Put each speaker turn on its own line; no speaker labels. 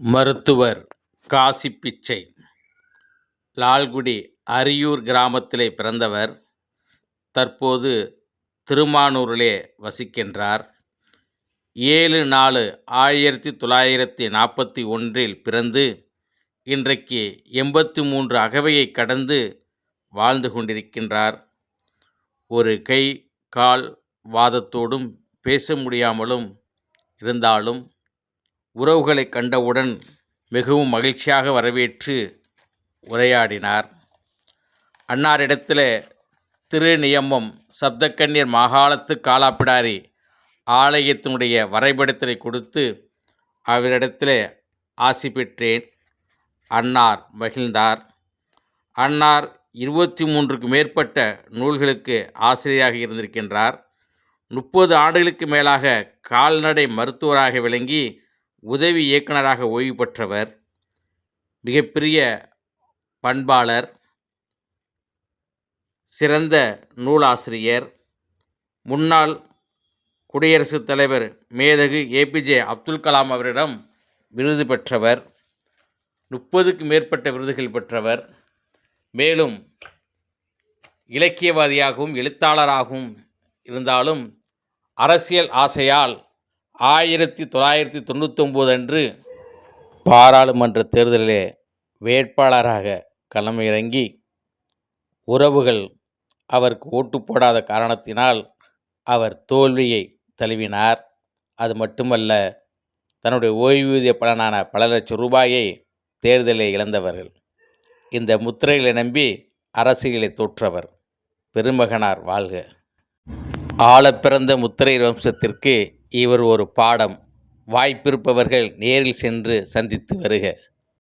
மருத்துவர் காசி பிச்சை. லால்குடி அரியூர் கிராமத்திலே பிறந்தவர். தற்போது திருமானூரிலே வசிக்கின்றார். ஏழு நாலு ஆயிரத்தி தொள்ளாயிரத்தி நாற்பத்தி ஒன்றில் பிறந்து இன்றைக்கு எண்பத்தி மூன்று அகவையை கடந்து வாழ்ந்து கொண்டிருக்கின்றார். ஒரு கை கால் வாதத்தோடும் பேச முடியாமலும் இருந்தாலும் உறவுகளை கண்டவுடன் மிகவும் மகிழ்ச்சியாக வரவேற்று உரையாடினார். அன்னாரிடத்தில் திருநியமம் சப்தக்கண்ணீர் மாகாலத்து காலாப்பிடாரி ஆலயத்தினுடைய வரைபடத்தினை கொடுத்து அவரிடத்தில் ஆசி பெற்றேன். அன்னார் மகிழ்ந்தார். அன்னார் இருபத்தி மூன்றுக்கு மேற்பட்ட நூல்களுக்கு ஆசிரியராக இருந்திருக்கின்றார். முப்பது ஆண்டுகளுக்கு மேலாக கால்நடை மருத்துவராக விளங்கி உதவி இயக்குனராக ஓய்வு பெற்றவர் மிகப்பெரிய பண்பாளர் சிறந்த நூலாசிரியர் முன்னாள் குடியரசுத் தலைவர் மேதகு ஏபிஜே அப்துல் கலாம் அவரிடம் விருது பெற்றவர் முப்பதுக்கு மேற்பட்ட விருதுகள் பெற்றவர் மேலும் இலக்கியவாதியாகவும் எழுத்தாளராகவும் இருந்தாலும் அரசியல் ஆசையால் ஆயிரத்தி தொள்ளாயிரத்தி தொண்ணூத்தொம்பது அன்று பாராளுமன்ற தேர்தலிலே வேட்பாளராக களமிறங்கி உறவுகள் அவருக்கு ஓட்டு போடாத காரணத்தினால் அவர் தோல்வியை தழுவினார். அது மட்டுமல்ல தன்னுடைய ஓய்வூதிய பலனான பல லட்சம் ரூபாயை தேர்தலில் இழந்தவர்கள். இந்த முத்திரைகளை நம்பி அரசியலை தோற்றவர் பெருமகனார் வாழ்க. ஆளப்பிறந்த முத்திரை வம்சத்திற்கு இவர் ஒரு பாடம். வாய்ப்பிருப்பவர்கள் நேரில் சென்று சந்தித்து வருக.